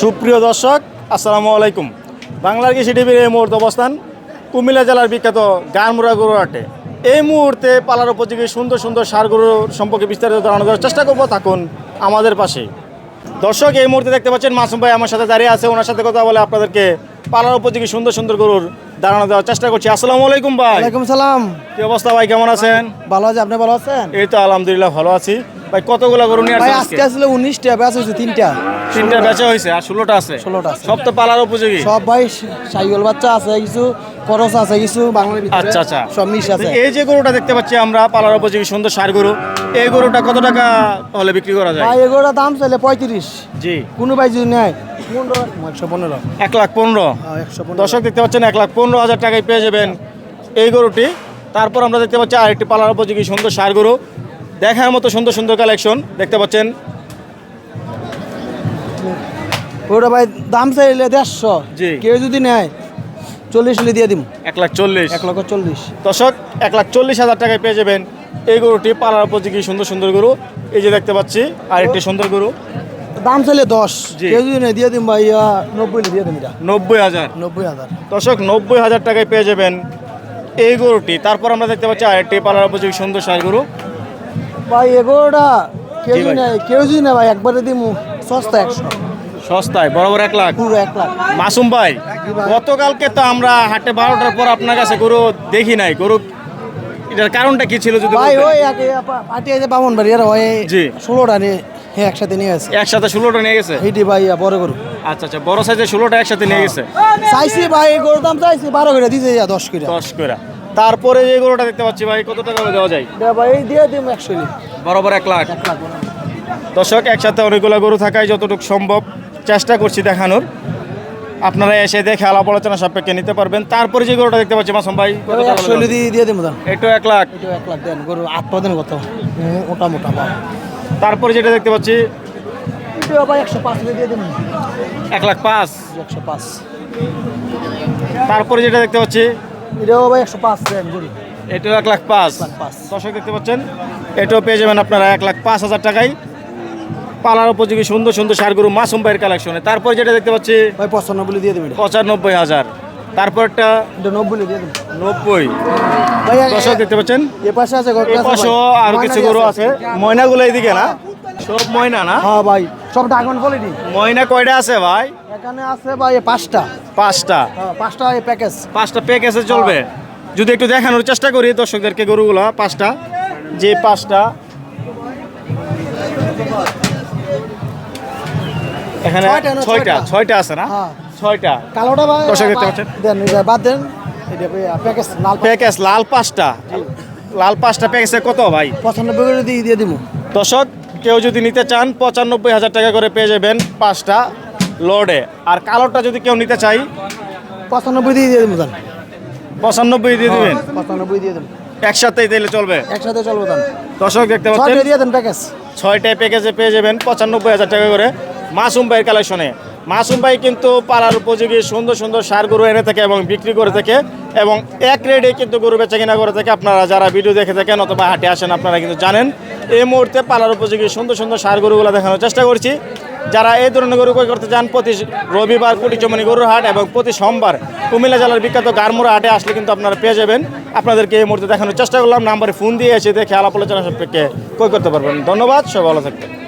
সুপ্রিয় দর্শক আসসালামু আলাইকুম। বাংলার কৃষি টিভির এই মুহূর্তে অবস্থান কুমিল্লা জেলার বিখ্যাত গানমুড়া গরু হাটে। এই মুহূর্তে পালার উপযোগী সুন্দর সুন্দর সার গরু সম্পর্কে বিস্তারিত জানানো দেওয়ার চেষ্টা করব। থাকুন আমাদের পাশে। দর্শক এই মুহূর্তে দেখতে পাচ্ছেন মাসুম ভাই আমার সাথে দাঁড়িয়ে আছে। ওনার সাথে কথা বলে আপনাদেরকে পালার উপযোগী সুন্দর সুন্দর গরুর ধারণা দেওয়ার চেষ্টা করছি। আসসালামু আলাইকুম ভাই। ওয়ালাইকুম সালাম। কি অবস্থা ভাই কেমন আছেন? ভালো আছে আপনি ভালো আছেন? এই তো আলহামদুলিল্লাহ ভালো আছি। ভাই কতগুলো গরু নিয়ে ভাই আসছেন আজকে? আসলে উনিশটা ব্যাচ হয়েছে তিনটা। তিনটা বেচা হয়েছে আর ষোলোটা আছে। ষোলোটা সব তো পালার উপযোগী। সব ভাই সাইকেল বাচ্চা আছে কিছু খরচ আছে কিছু বাংলার আচ্ছা আচ্ছা। সব মিশ আছে। এই যে গরুটা দেখতে পাচ্ছি আমরা পালার উপযোগী সুন্দর সার গরু। এই গরুটা কত টাকা হলে বিক্রি করা যায়? এই এগুলোর দাম চাইলে পঁয়ত্রিশ। জি। কোনো ভাই যদি নেয় একশো পনেরো। এক লাখ পনেরো। হ্যাঁ, পনেরো। দর্শক দেখতে পাচ্ছেন এক লাখ পনেরো হাজার টাকায় পেয়ে যাবেন এই গরুটি। তারপর আমরা দেখতে পাচ্ছি আরেকটি পালার উপযোগী সুন্দর সার গরু। দেখার মতো সুন্দর সুন্দর কালেকশন দেখতে পাচ্ছেন। ওটা ভাই দাম চাইলে দেড়শো। কেউ যদি নেয় চল্লিশ হলে দিয়ে দিম। এক লাখ চল্লিশ। এক লক্ষ চল্লিশ। দর্শক এক লাখ চল্লিশ হাজার টাকায় পেয়ে যাবেন এই গরুটি পালার উপযোগী সুন্দর সুন্দর গরু। এই যে দেখতে পাচ্ছি আরেকটি সুন্দর গরু। দাম চাইলে দশ। কেউ যদি নেয় দিয়ে দিম ভাই নব্বই দিয়ে এটা। নব্বই হাজার। নব্বই হাজার। দর্শক নব্বই হাজার টাকায় পেয়ে যাবেন এই গরুটি। তারপর আমরা দেখতে পাচ্ছি আরেকটি পালার উপযোগী সুন্দর সার গরু। ভাই এগোটা কেউ যদি নেয় কেউ যদি নেয় ভাই একবারে দিম। সস্তা একশো। সস্তায় বরাবর এক লাখ? পুরো এক লাখ। মাসুম ভাই গতকালকে তো আমরা হাটে বারোটার পর আপনার কাছে গরু দেখি নাই। গরু এটার কারণটা কি ছিল যদি ভাই? ওই পার্টি আছে বামন বাড়ি আর ওই জি। ষোলোটা নিয়ে হ্যাঁ একসাথে নিয়ে আছে একসাথে ষোলোটা নিয়ে গেছে? এইটি ভাই বড় গরু। আচ্ছা আচ্ছা বড় সাইজের ষোলোটা একসাথে নিয়ে গেছে? চাইছি ভাই গরুর দাম চাইছি বারো করে দিতে যা দশ করে। দশ করে। তারপরে যে গরুটা দেখতে পাচ্ছি ভাই কত টাকা দেওয়া যায়? দে ভাই দিয়ে দিম একশো। বরাবর এক লাখ। এক লাখ দর্শক একসাথে অনেকগুলো গরু থাকায় যতটুকু সম্ভব চেষ্টা করছি দেখানোর। আপনারা এসে দেখে আলাপ আলোচনা সাপেক্ষে নিতে পারবেন। তারপরে যে গরুটা দেখতে পাচ্ছি মাসুম ভাই? দিয়ে এক লাখ। এক লাখ দেন গরু আট কত? মোটা মোটা তারপরে যেটা দেখতে পাচ্ছি এক লাখ পাঁচ। একশো পাঁচ। তারপরে যেটা দেখতে পাচ্ছি এটাও ভাই একশো পাঁচ দেন গরু এটাও এক লাখ পাঁচ। লাখ পাঁচ। দর্শক দেখতে পাচ্ছেন এটাও পেয়ে যাবেন আপনারা এক লাখ পাঁচ হাজার টাকায়। পালার উপযোগী সুন্দর সুন্দর সারগুরু মাসুম ভাইয়ের কালেকশনে তারপর যেটা দেখতে পাচ্ছি ভাই পঁচানব্বই দিয়ে দিবেন পঁচানব্বই হাজার। তারপর একটা নব্বই দিয়ে নব্বই। দর্শক দেখতে পাচ্ছেন? এ পাশে আছে আরও কিছু গরু আছে। ময়নাগুলো এইদিকে না? সব ময়না না? হ্যাঁ ভাই সব ড্রাগন কোয়ালিটি ময়না কয়টা আছে ভাই? এখানে আছে ভাই পাঁচটা। পাঁচটা। হ্যাঁ পাঁচটা প্যাকেজ পাঁচটা প্যাকেজে চলবে। যদি একটু দেখানোর চেষ্টা করি দর্শকদেরকে গরুগুলো পাঁচটা। যে পাঁচটা এখানে ছয়টা ছয়টা আছে না? হ্যাঁ। ছয়টা। কালোটা ভাই দর্শক দেখতে পাচ্ছেন? বাদ দেন। প্যাকেজ লাল প্যাকেজ লাল পাঁচটা। লাল পাঁচটা প্যাকেজে কত ভাই? পঁচানব্বই করে দিয়ে দিয়ে দিব। দর্শক কেউ যদি নিতে চান পঁচানব্বই হাজার টাকা করে পেয়ে যাবেন পাঁচটা লোডে। আর কালোটা যদি কেউ নিতে চাই? পঁচানব্বই দিয়ে দিয়ে দিব দান। পঁচানব্বই দিয়ে দিবেন? পঁচানব্বই দিয়ে দেন একসাথেই দিলে চলবে? একসাথে চলবে দান। দর্শক দেখতে পাচ্ছেন? দিয়ে দেন প্যাকেজ ছয়টায় প্যাকেজে পেয়ে যাবেন পঁচানব্বই হাজার টাকা করে। মাসুম ভাইয়ের কালেকশনে মাসুম ভাই কিন্তু পাড়ার উপযোগী, সুন্দর সুন্দর সার গরু এনে থাকে এবং বিক্রি করে থাকে এবং এক রেডে কিন্তু গরু বেচা কিনা করে থাকে। আপনারা যারা ভিডিও দেখে থাকেন অথবা হাটে আসেন, আপনারা কিন্তু জানেন এই মুহূর্তে পালার উপযোগী, সুন্দর সুন্দর সার গরুগুলো দেখানোর চেষ্টা করছি। যারা এই ধরনের গরু ক্রয় করতে চান, প্রতি রবিবার কুটিচমনি গরুর হাট এবং প্রতি সোমবার কুমিল্লা জেলার বিখ্যাত গারমুড়া হাটে আসলে কিন্তু আপনারা পেয়ে যাবেন। আপনাদেরকে এই মুহূর্তে দেখানোর চেষ্টা করলাম, নাম্বারে ফোন দিয়ে এসে দেখে আলাপ আলোচনা সাপেক্ষে ক্রয় করতে পারবেন। ধন্যবাদ, সবাই ভালো থাকবেন।